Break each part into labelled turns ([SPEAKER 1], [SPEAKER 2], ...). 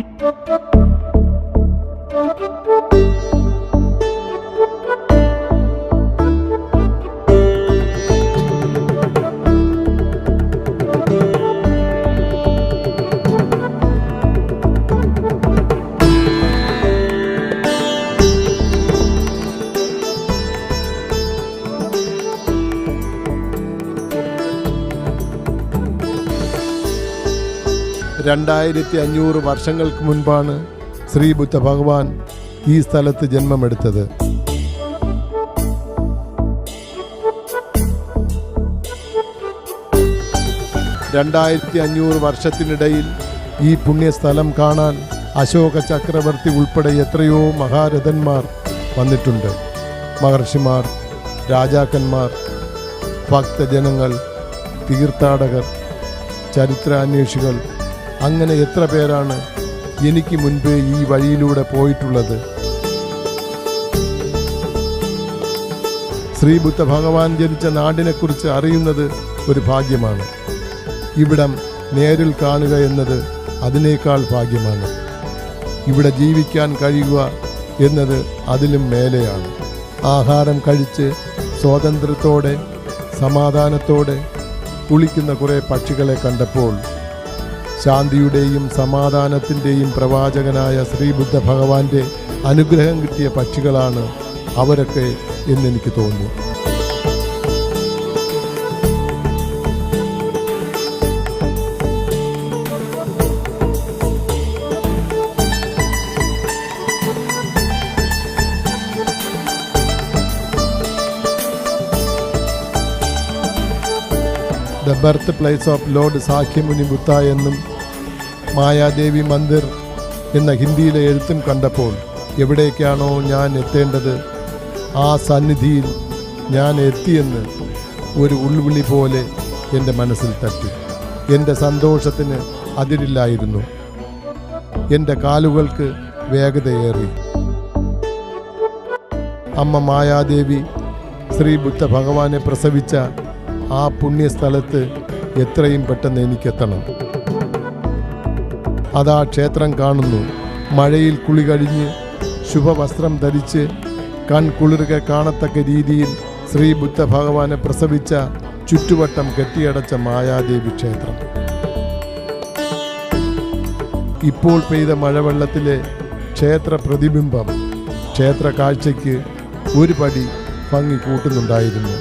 [SPEAKER 1] Thank you. രണ്ടായിരത്തി അഞ്ഞൂറ് വർഷങ്ങൾക്ക് മുൻപാണ് ശ്രീ ബുദ്ധ ഭഗവാൻ ഈ സ്ഥലത്ത് ജന്മമെടുത്തത്. രണ്ടായിരത്തി അഞ്ഞൂറ് വർഷത്തിനിടയിൽ ഈ പുണ്യസ്ഥലം കാണാൻ അശോക ചക്രവർത്തി ഉൾപ്പെടെ എത്രയോ മഹാരഥന്മാർ വന്നിട്ടുണ്ട്. മഹർഷിമാർ രാജാക്കന്മാർ ഭക്തജനങ്ങൾ തീർത്ഥാടകർ ചരിത്രാന്വേഷികൾ അങ്ങനെ എത്ര പേരാണ് എനിക്ക് മുൻപേ ഈ വഴിയിലൂടെ പോയിട്ടുള്ളത്? ശ്രീബുദ്ധ ഭഗവാൻ ജനിച്ച നാടിനെക്കുറിച്ച് അറിയുന്നത് ഒരു ഭാഗ്യമാണ്. ഇവിടം നേരിൽ കാണുക എന്നത് അതിനേക്കാൾ ഭാഗ്യമാണ്. ഇവിടെ ജീവിക്കാൻ കഴിയുക എന്നത് അതിലും മേലെയാണ്. ആഹാരം കഴിച്ച് സ്വാതന്ത്ര്യത്തോടെ സമാധാനത്തോടെ കുളിക്കുന്ന കുറേ പക്ഷികളെ കണ്ടപ്പോൾ ശാന്തിയുടെയും സമാധാനത്തിന്റെയും പ്രവാചകനായ ശ്രീബുദ്ധ ഭഗവാന്റെ അനുഗ്രഹം കിട്ടിയ പക്ഷികളാണ് അവരൊക്കെ എന്നെനിക്ക് തോന്നി birth place of lord Sakyamuni Buddha എന്നും മായാദേവി മന്ദിർ എന്ന ഹിന്ദിയിലെ എഴുത്തും കണ്ടപ്പോൾ എവിടേക്കാണോ ഞാൻ എത്തേണ്ടത് ആ സന്നിധിയിൽ ഞാൻ എത്തിയെന്ന് ഒരു ഉൾവിളി പോലെ എന്റെ മനസ്സിൽ തട്ടി. എന്റെ സന്തോഷത്തിന് അതിരില്ലായിരുന്നു. എന്റെ കാലുകൾക്ക് വേഗതയേറി. അമ്മ മായാദേവി ശ്രീ ബുദ്ധ ഭഗവാനെ പ്രസവിച്ച ആ പുണ്യസ്ഥലത്ത് എത്രയും പെട്ടെന്ന് എനിക്കെത്തണം. അതാ ക്ഷേത്രം കാണുന്നു. മഴയിൽ കുളി കഴിഞ്ഞ് ശുഭവസ്ത്രം ധരിച്ച് കൺകുളിർക കാണത്തക്ക രീതിയിൽ ശ്രീ ബുദ്ധ ഭഗവാനെ പ്രസവിച്ച ചുറ്റുവട്ടം കെട്ടിയടച്ച മായാദേവി ക്ഷേത്രം. ഇപ്പോൾ പെയ്ത മഴവെള്ളത്തിലെ ക്ഷേത്ര പ്രതിബിംബം ക്ഷേത്ര കാഴ്ചയ്ക്ക് ഒരു പടി ഭംഗി കൂട്ടുന്നുണ്ടായിരുന്നു.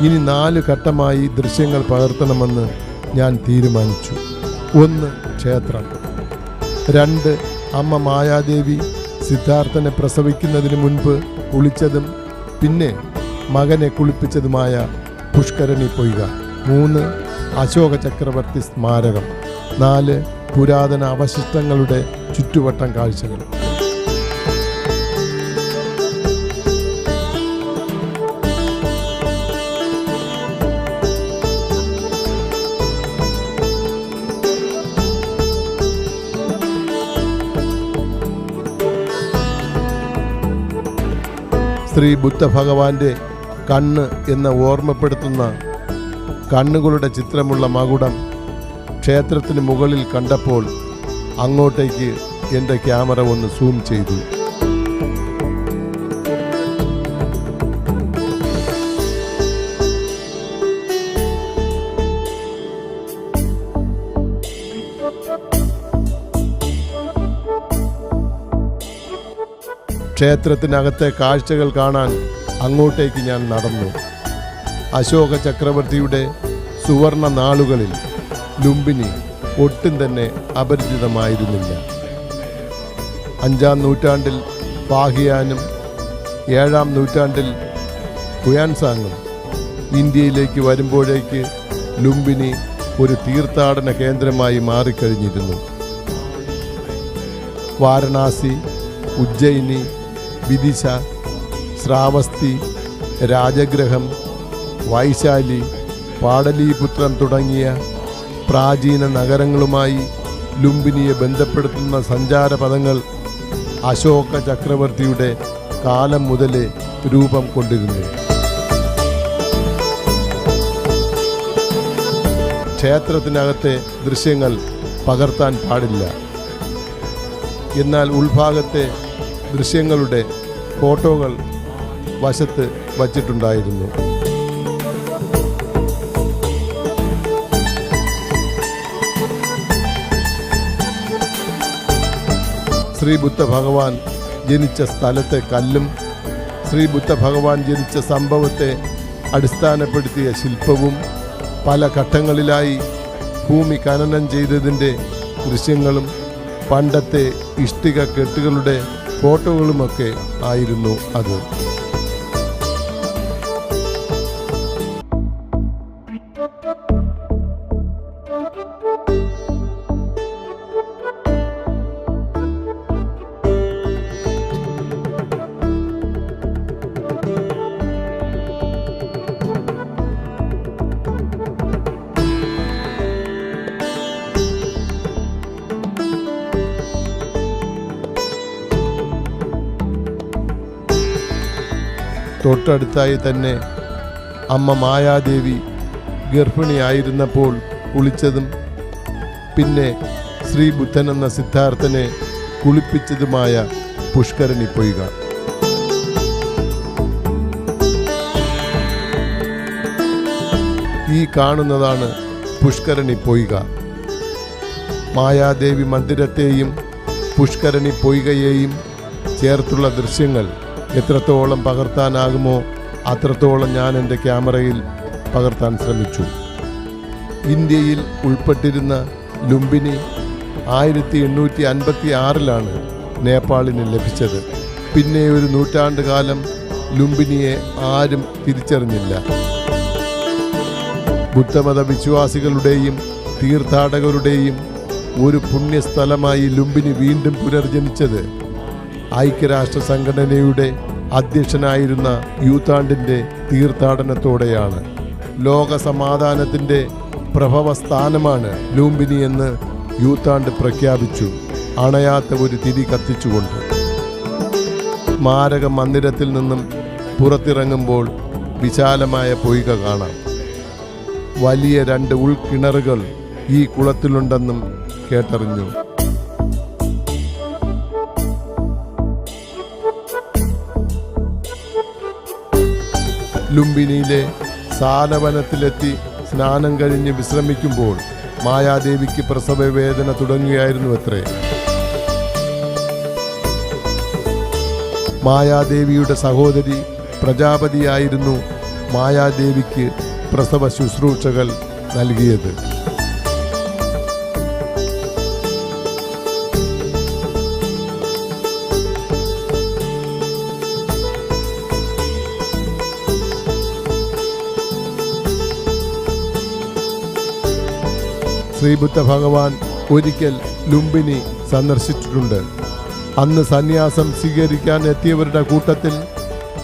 [SPEAKER 1] ഇനി നാല് ഘട്ടമായി ദൃശ്യങ്ങൾ പകർത്തണമെന്ന് ഞാൻ തീരുമാനിച്ചു. ഒന്ന് ക്ഷേത്രം. രണ്ട് അമ്മ മായാദേവി സിദ്ധാർത്ഥനെ പ്രസവിക്കുന്നതിന് മുൻപ് കുളിച്ചതും പിന്നെ മകനെ കുളിപ്പിച്ചതുമായ പുഷ്കരണി പൊയ്ക. മൂന്ന് അശോക ചക്രവർത്തി സ്മാരകം. നാല് പുരാതന അവശിഷ്ടങ്ങളുടെ ചുറ്റുവട്ടം കാഴ്ചകൾ. ശ്രീ ബുദ്ധ ഭഗവാന്റെ കണ്ണ് എന്ന് ഓർമ്മപ്പെടുത്തുന്ന കണ്ണുകളുടെ ചിത്രമുള്ള മകുടം ക്ഷേത്രത്തിന് മുകളിൽ കണ്ടപ്പോൾ അങ്ങോട്ടേക്ക് എന്റെ ക്യാമറ ഒന്ന് സൂം ചെയ്തു. ക്ഷേത്രത്തിനകത്തെ കാഴ്ചകൾ കാണാൻ അങ്ങോട്ടേക്ക് ഞാൻ നടന്നു. അശോക ചക്രവർത്തിയുടെ സുവർണ നാളുകളിൽ ലുംബിനി ഒട്ടും തന്നെ അപരിചിതമായിരുന്നില്ല. അഞ്ചാം നൂറ്റാണ്ടിൽ പാഹിയാനും ഏഴാം നൂറ്റാണ്ടിൽ ഹുയാൻസാങ്ങും ഇന്ത്യയിലേക്ക് വരുമ്പോഴേക്ക് ലുംബിനി ഒരു തീർത്ഥാടന കേന്ദ്രമായി മാറിക്കഴിഞ്ഞിരുന്നു. വാരണാസി ഉജ്ജയിനി വിദിശ ശ്രാവസ്തി രാജഗ്രഹം വൈശാലി പാടലീപുത്രം തുടങ്ങിയ പ്രാചീന നഗരങ്ങളുമായി ലുംബിനിയെ ബന്ധപ്പെടുത്തുന്ന സഞ്ചാരപഥങ്ങൾ അശോക ചക്രവർത്തിയുടെ കാലം മുതലേ രൂപം കൊണ്ടിരുന്നു. ക്ഷേത്രത്തിനകത്തെ ദൃശ്യങ്ങൾ പകർത്താൻ പാടില്ല. എന്നാൽ ഉൾഭാഗത്തെ ദൃശ്യങ്ങളുടെ ഫോട്ടോകൾ വശത്ത് വച്ചിട്ടുണ്ടായിരുന്നു. ശ്രീ ബുദ്ധ ഭഗവാൻ ജനിച്ച സ്ഥലത്തെ കല്ലും ശ്രീ ബുദ്ധ ഭഗവാൻ ജനിച്ച സംഭവത്തെ അടിസ്ഥാനപ്പെടുത്തിയ ശില്പവും പല ഘട്ടങ്ങളിലായി ഭൂമി ഖനനം ചെയ്തതിന്റെ ദൃശ്യങ്ങളും പണ്ടത്തെ ഇഷ്ടിക കെട്ടുകളുടെ ഫോട്ടോകളുമൊക്കെ ആയിരുന്നു അത്. തൊട്ടടുത്തായി തന്നെ അമ്മ മായാദേവി ഗർഭിണിയായിരുന്നപ്പോൾ കുളിച്ചതും പിന്നെ ശ്രീ ബുദ്ധൻ എന്ന സിദ്ധാർത്ഥനെ കുളിപ്പിച്ചതുമായ പുഷ്കരണി പൊയ്ക ഈ കാണുന്നതാണ് പുഷ്കരണി പൊയ്ക മായാദേവി മന്ദിരത്തെയും പുഷ്കരണി പൊയ്കയെയും ചേർത്തുള്ള ദൃശ്യങ്ങൾ എത്രത്തോളം പകർത്താനാകുമോ അത്രത്തോളം ഞാൻ എന്റെ ക്യാമറയിൽ പകർത്താൻ ശ്രമിച്ചു. ഇന്ത്യയിൽ ഉൾപ്പെട്ടിരുന്ന ലുംബിനി ആയിരത്തി എണ്ണൂറ്റി അൻപത്തി ആറിലാണ് നേപ്പാളിന് ലഭിച്ചത്. പിന്നെ ഒരു നൂറ്റാണ്ട് കാലം ലുംബിനിയെ ആരും തിരിച്ചറിഞ്ഞില്ല. ബുദ്ധമത വിശ്വാസികളുടെയും തീർത്ഥാടകരുടെയും ഒരു പുണ്യസ്ഥലമായി ലുംബിനി വീണ്ടും പുനർജനിച്ചത് ഐക്യരാഷ്ട്ര സംഘടനയുടെ അധ്യക്ഷനായിരുന്ന യൂത്താണ്ടിന്റെ തീർത്ഥാടനത്തോടെയാണ്. ലോക സമാധാനത്തിന്റെ പ്രഭവ സ്ഥാനമാണ് ലൂംബിനി എന്ന് യൂത്താണ്ട് പ്രഖ്യാപിച്ചു. അണയാത്ത ഒരു തിരി കത്തിച്ചുകൊണ്ട്. സ്മാരക മന്ദിരത്തിൽ നിന്നും പുറത്തിറങ്ങുമ്പോൾ വിശാലമായ പൊയ്ക കാണാം. വലിയ രണ്ട് ഉൾക്കിണറുകൾ ഈ കുളത്തിലുണ്ടെന്നും കേട്ടറിഞ്ഞു. ലുംബിനിയിലെ സാലവനത്തിലെത്തി സ്നാനം കഴിഞ്ഞ് വിശ്രമിക്കുമ്പോൾ മായാദേവിക്ക് പ്രസവ വേദന തുടങ്ങുകയായിരുന്നു അത്രേ. മായാദേവിയുടെ സഹോദരി പ്രജാപതിയായിരുന്നു മായാദേവിക്ക് പ്രസവ ശുശ്രൂഷകൾ നൽകിയത്. ശ്രീബുദ്ധ ഭഗവാൻ ഒരിക്കൽ ലുംബിനി സന്ദർശിച്ചിട്ടുണ്ട്. അന്ന് സന്യാസം സ്വീകരിക്കാൻ എത്തിയവരുടെ കൂട്ടത്തിൽ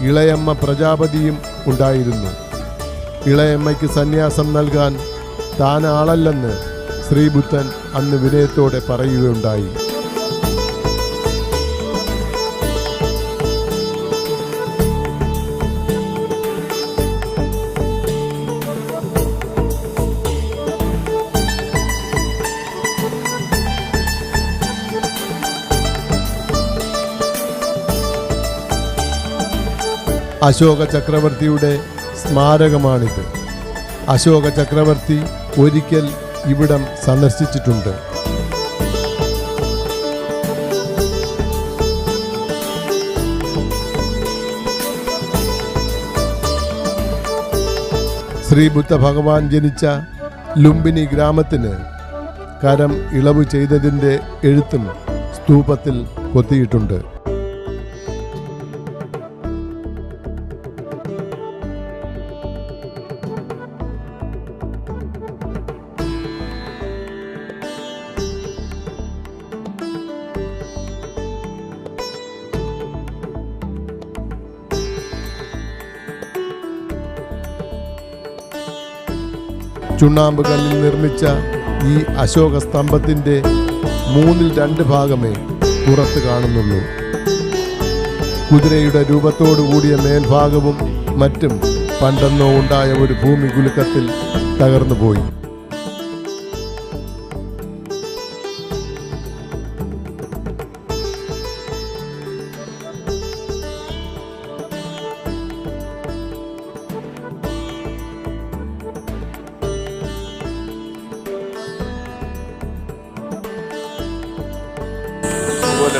[SPEAKER 1] ഇളയമ്മ പ്രജാപതിയും ഉണ്ടായിരുന്നു. ഇളയമ്മയ്ക്ക് സന്യാസം നൽകാൻ താൻ ആളല്ലെന്ന് ശ്രീബുദ്ധൻ അന്ന് വിനയത്തോടെ പറയുകയുണ്ടായി. അശോക ചക്രവർത്തിയുടെ സ്മാരകമാണിത്. അശോക ചക്രവർത്തി ഒരിക്കൽ ഇവിടം സന്ദർശിച്ചിട്ടുണ്ട്. ശ്രീ ബുദ്ധ ഭഗവാൻ ജനിച്ച ലുംബിനി ഗ്രാമത്തിന് കരം ഇളവ് ചെയ്തതിന്റെ എഴുത്തും സ്തൂപത്തിൽ കൊത്തിയിട്ടുണ്ട്. ചുണ്ണാമ്പ് കല്ലിൽ നിർമ്മിച്ച ഈ അശോക സ്തംഭത്തിന്റെ മൂന്നിൽ രണ്ട് ഭാഗമേ പുറത്ത് കാണുന്നുള്ളൂ. കുതിരയുടെ രൂപത്തോടു കൂടിയ മേൽഭാഗവും മറ്റും പണ്ടെന്നോ ഉണ്ടായ ഒരു ഭൂമി കുലുക്കത്തിൽ തകർന്നു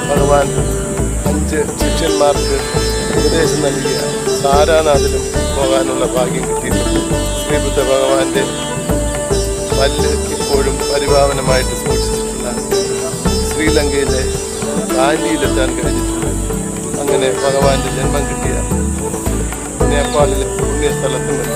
[SPEAKER 1] ഭഗവാൻ അഞ്ച് ശിഷ്യന്മാർക്ക് ഉപദേശം നൽകിയ സാരാനാഥിലും പോകാനുള്ള ഭാഗ്യം കിട്ടിയിട്ടുണ്ട്. ശ്രീബുദ്ധ ഭഗവാന്റെ പല്ല് ഇപ്പോഴും പരിപാവനമായിട്ട് സൂക്ഷിച്ചിട്ടുള്ള ശ്രീലങ്കയിലെ ദാൻഡിയിലെത്താൻ കഴിഞ്ഞിട്ടുണ്ട്. അങ്ങനെ ഭഗവാന്റെ ജന്മം കിട്ടിയ നേപ്പാളിലെ പുണ്യസ്ഥലത്തും എത്താനുള്ള ഭാഗ്യം